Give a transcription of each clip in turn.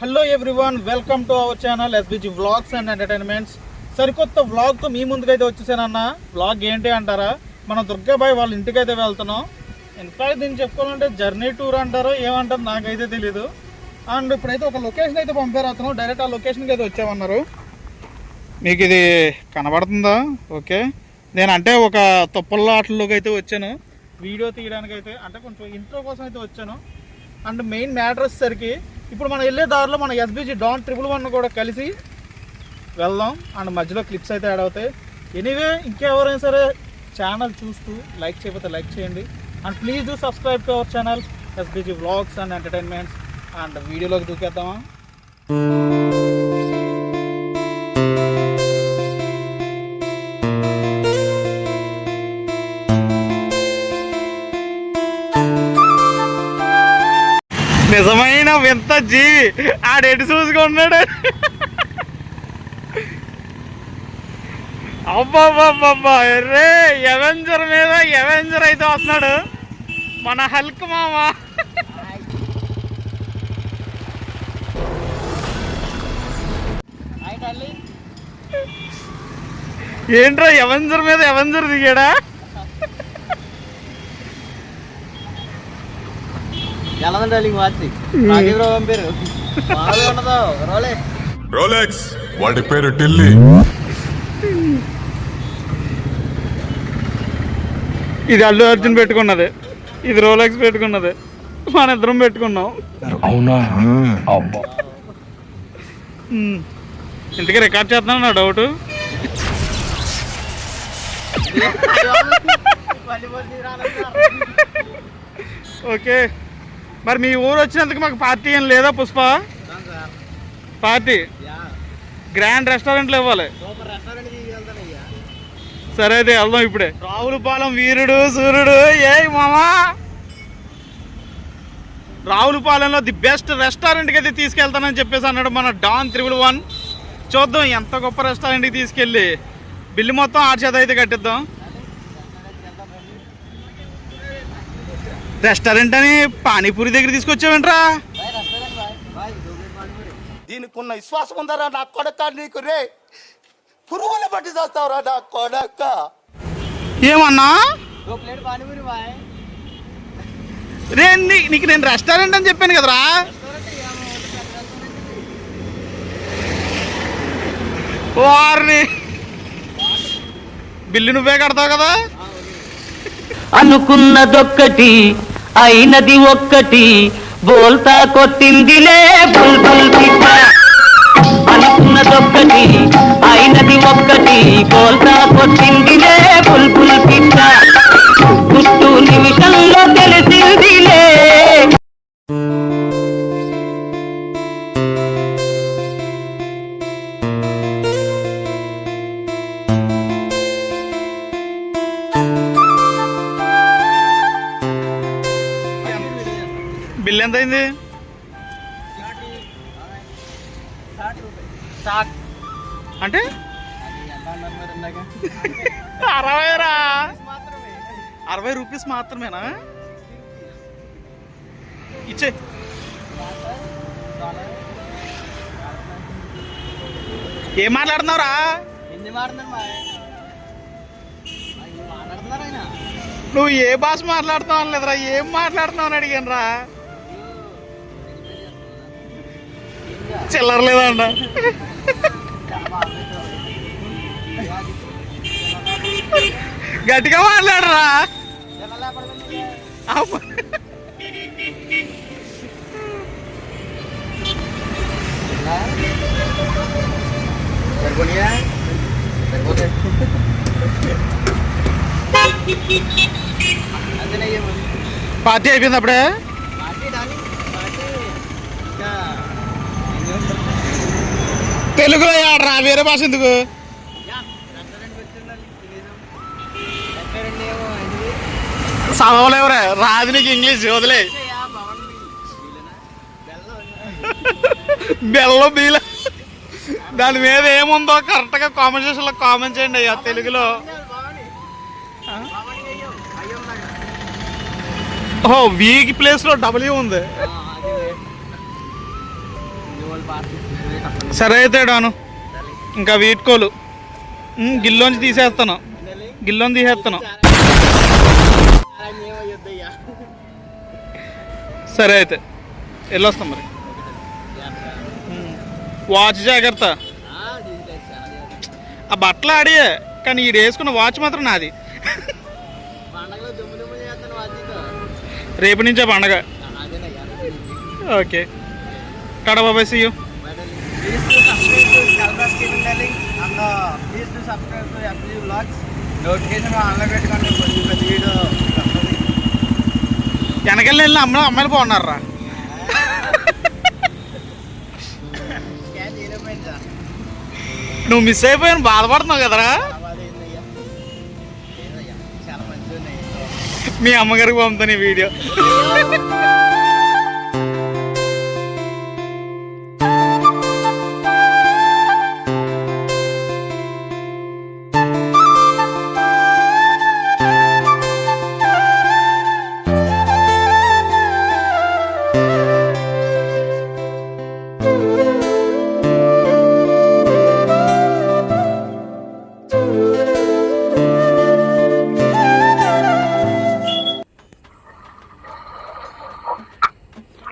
Hello everyone welcome to our channel SBG vlogs and entertainments సరికొత్త వ్లాగ్తో మీ ముందుకైతే వచ్చేసానన్న. Vlog ఏంటి అంటారా? మనం దుర్గాబాయ్ వాళ్ళ ఇంటికైతే వెళ్తున్నాం. ఇన్ఫాక్ట్ దీన్ని చెప్పుకోవాలంటే జర్నీ టూర్ అంటారో ఏమంటారో నాకైతే తెలీదు. అండ్ ఇప్పుడైతే ఒక లొకేషన్ అయితే పంపారు అతను డైరెక్ట్ ఆ లొకేషన్కి అయితే వచ్చామన్నారు. మీకు ఇది కనబడుతుందా? ఓకే నేను అంటే ఒక తుప్పల్లో ఆటల్లోకి అయితే వచ్చాను. వీడియో తీయడానికి అయితే అంటే కొంచెం ఇంట్రో కోసం అయితే వచ్చాను. అండ్ మెయిన్ మ్యాటర్ వచ్చేసరికి ఇప్పుడు మనం వెళ్ళే దారిలో మన ఎస్బీజీ డాన్ ట్రిపుల్ వన్ కూడా కలిసి వెళ్దాం. అండ్ మధ్యలో క్లిప్స్ అయితే యాడ్ అవుతాయి. ఎనీవే ఇంకెవరైనా సరే ఛానల్ చూస్తూ లైక్ చేయకపోతే లైక్ చేయండి. And please do subscribe to our channel SBG vlogs and entertainments and వీడియోలోకి దూకేద్దామా? నిజమైన వింత జీవి. ఆడెటు చూసుకున్నాడు అబ్బాబ్బాబ్బా రే ఎవెంజర్ మీద ఎవెంజర్ అయితే వస్తున్నాడు. మన హల్క్ మామ? ఏంట్రా ఎవెంజర్ మీద ఎవెంజర్ దిగాడా? ఎలా డార్లింగ్ వాచి నాకెవరో పంపారు మామూలుగా ఉండదు. రోలే. రోలెక్స్ వాడి పేరు టిల్లీ. ఇది అల్లు అర్జున్ పెట్టుకున్నది. ఇది రోలెక్స్ పెట్టుకున్నది. మన ఇద్దరం పెట్టుకున్నాం. అవునా? అబ్బా. ఉమ్. ఇంతకీ రికార్డ్ చేస్తున్నాను నా డౌట్? ఓకే. మరి మీ ఊరు వచ్చినందుకు మాకు పార్టీ ఏం లేదా పుష్ప? పార్టీ? గ్రాండ్ రెస్టారెంట్లో ఇవ్వాలి. సరే అయితే వెళ్దాం ఇప్పుడే. రావులపాలెం వీరుడు సూర్యుడు ఏ మామా! రావులపాలెంలో ది బెస్ట్ రెస్టారెంట్కి అయితే తీసుకెళ్తానని చెప్పేసి అన్నాడు మన డాన్ త్రిబుల్ వన్. చూద్దాం ఎంత గొప్ప రెస్టారెంట్కి తీసుకెళ్ళి. బిల్లు మొత్తం ఆరు చేత అయితే కట్టిద్దాం. రెస్టారెంట్ అని పానీపూరి దగ్గర తీసుకొచ్చావేంట్రా? దీనికి ఉన్న విశ్వాసం ఉందరా నా కొడక నీకు రే? పురుగుల బట్టి చేస్తావురా నా కొడక. ఏమన్నా? దో ప్లేట్ పానీపూరి బాయ్. రే నీకు నేను రెస్టారెంట్ అని చెప్పాను కదరా. వారిని బిల్లు నువ్వే కడతావు కదా? అనుకున్నదొక్కటి అయినది ఒక్కటి బోల్తా కొట్టిందిలే బుల్బుల్ పిట్ట అనుకున్నదొక్కటి అయినది ఒక్కటి బోల్తా బిల్ ఎంత అయింది? అంటే? అరవై రా అరవై రూపీస్ మాత్రమేనా? ఇచ్చే. ఏం మాట్లాడుతున్నావురా? నువ్వు ఏ భాష మాట్లాడుతున్నావు లేదురా ఏం మాట్లాడుతున్నావు అని అడిగాను రా చిల్లర లేదంట గట్టిగా మాట్లాడరా ఎలా లేపడదండి అమ్మ. సరిపోనియా సరిపోతాయి అంతేనయ్యా మరి. పార్టీ అయిపోయింది అప్పుడే తెలుగులో ఆడరా వేరే భాష ఎందుకు? చదవలేవురా రాదు నీకు ఇంగ్లీష్ వదిలే? బెల్లం బీల దాని మీద ఏముందో కరెక్ట్గా కామెంట్ కామెంట్ చేయండి అయ్యా తెలుగులో. ఓ వీకి ప్లేస్లో డబ్ల్యూ ఉంది. సరే అయితే డాను ఇంకా వీటుకోలు గిల్లోంచి తీసేస్తాను గిల్లోని తీసేస్తాను సరే అయితే. వెళ్ళొస్తాం మరి. వాచ్ జాగ్రత్త. ఆ బట్టలు ఆడియే కానీ ఈడు వేసుకున్న వాచ్ మాత్రం నాది. రేపు నుంచే పండగ. ఓకే. టాటా బాబాయ్ సీ యూ నోటిఫికేషన్ ఆన్లో పెట్టుకోండి కొంచెం పెద్ద వీడియో వెనకెళ్ళి వెళ్ళిన అమ్మ అమ్మాయిలు బాగున్నారా నువ్వు మిస్ అయిపోయాను బాధపడుతున్నావు కదరా. చాలా మీ అమ్మగారికి పంపుతాను ఈ వీడియో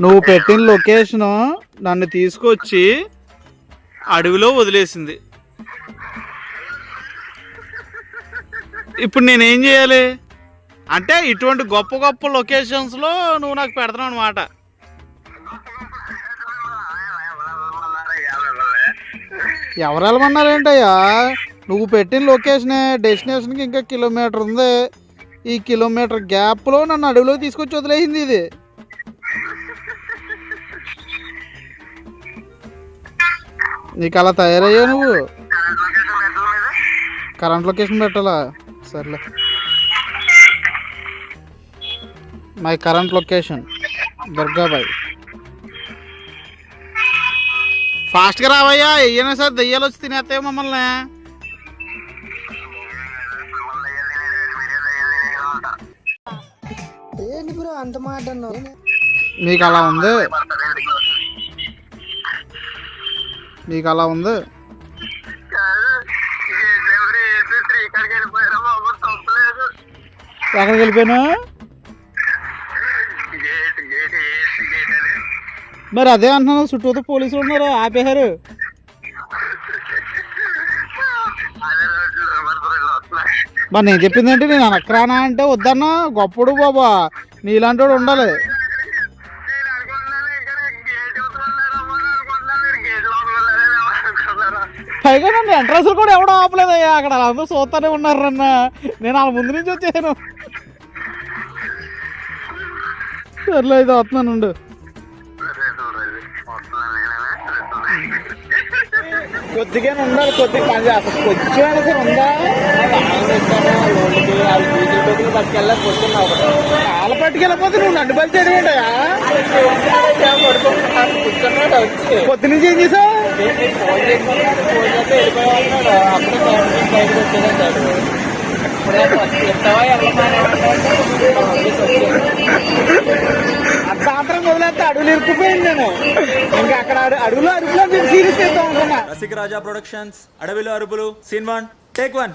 నువ్వు పెట్టిన లొకేషన్ నన్ను తీసుకొచ్చి అడవిలో వదిలేసింది. ఇప్పుడు నేనేం చేయాలి? అంటే ఇటువంటి గొప్ప గొప్ప లొకేషన్స్లో నువ్వు నాకు పెడతావు అనమాట ఎవరు వెళ్ళమన్నారేంటయ్యా నువ్వు పెట్టిన లొకేషనే డెస్టినేషన్కి ఇంకా కిలోమీటర్ ఉంది. ఈ కిలోమీటర్ గ్యాప్లో నన్ను అడవిలో తీసుకొచ్చి వదిలేసింది ఇది. నీకు అలా తయారయ్యా నువ్వు కరెంట్ లొకేషన్ పెట్టాలా? సర్లే. My current location Durgabai. ఫాస్ట్గా రావయ్యా వెయ్యనా సార్? దెయ్యాలు వచ్చి తినేస్తాయి మమ్మల్ని. మీకు అలా ఉంది? మీకు అలా ఉంది? ఎక్కడికి వెళ్ళిపోయాను? మరి అదే అంటున్నాను చుట్టూతో పోలీసులు ఉన్నారు? ఆపేశారు. మరి నేను చెప్పింది ఏంటి? నేను అనక్రానా అంటే వద్దన్నా. గొప్పడు బాబా. నీలాంటి వాడు ఉండాలి. పైగా నన్ను ఎంట్రన్స్ కూడా ఎవడో ఆపలేదయ్యా. అక్కడ అందరూ చూస్తానే ఉన్నారు అన్న నేను వాళ్ళ ముందు నుంచి వచ్చాను. సర్లే అయితే వస్తున్నాను ఉండు. కొద్దిగా ఉండాలి కొద్దిగా పని చేస్తాను కొంచెం ఉందా పట్టుకెళ్ళా పట్టుకెళ్ళిపోతే నువ్వు నన్ను బలి చేయడం కూర్చున్నాడు వచ్చి పొద్దు నుంచి ఏం చేసావు? సాయంత్రం వదిలేస్తే అడుగులు ఇరుక్కుపోయింది నేను. ఇంకా అక్కడ అడు- అడుగులో అడుగులో నేను సీరియస్ చేద్దాం అనుకున్నా. రసిక రాజా ప్రొడక్షన్స్ అడవిలో అరుపులు సీన్ వన్ టేక్ వన్.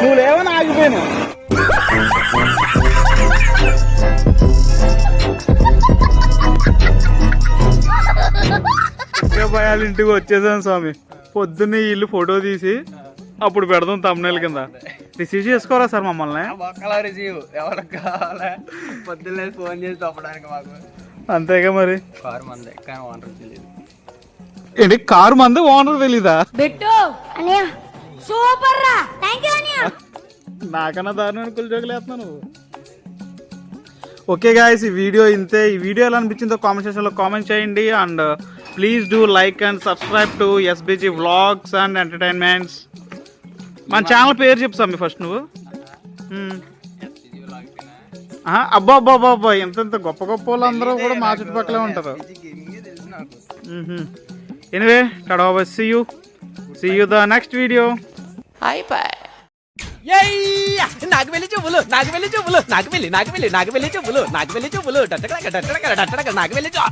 నువ్వు లేవని ఆగిపోయాను భయాల ఇంటికి వచ్చేసాను స్వామి. పొద్దున్నే ఇల్లు ఫోటో తీసి అప్పుడు పెడదాం తమ్నేల్ కింద. రిసీవ్ చేసుకోరా సార్ మమ్మల్ని? ఒక్కలా రిసీవ్. ఎవరికి కావాలా? పొద్దున్నే ఫోన్ చేసి తప్పడానికి మాకు. అంతేగా మరి? కారు మంది కానీ ఓనర్ తెలియదు ఏంటి కారు మంది ఓనర్ తెలీదా? బిట్టు! అనియా సూపర్ రా అనియా! నాకన్నా కులజోకులు వేస్తున్నావు నువ్వు. ఓకే గాయస్ ఈ వీడియో ఇంతే. ఈ వీడియో ఎలా అనిపించిందో కామెంట్ సెక్షన్లో కామెంట్ చేయండి. And please do like and subscribe to SBG vlogs and entertainments మన ఛానల్ పేరు చెప్పు స్వామి ఫస్ట్ నువ్వు. మ్మ్. ఆహా, అబ్బా అబ్బా అబ్బా అబ్బా ఎంత ఎంత గొప్ప గొప్ప వాళ్ళందరూ కూడా మా చుట్టుపక్కలే ఉంటారు. తెలుసు నాకు. Anyway tada see you see you the next video నాకు వెళ్ళి చూపులు నాకు వెళ్ళి చూపులు నాకు వెళ్ళి నాకు వెళ్ళి నాకు వెళ్ళి చూపులు నాకు వెళ్ళి చూపులు డట్టడక డట్టడక డట్టడక నాకు వెళ్ళి చూ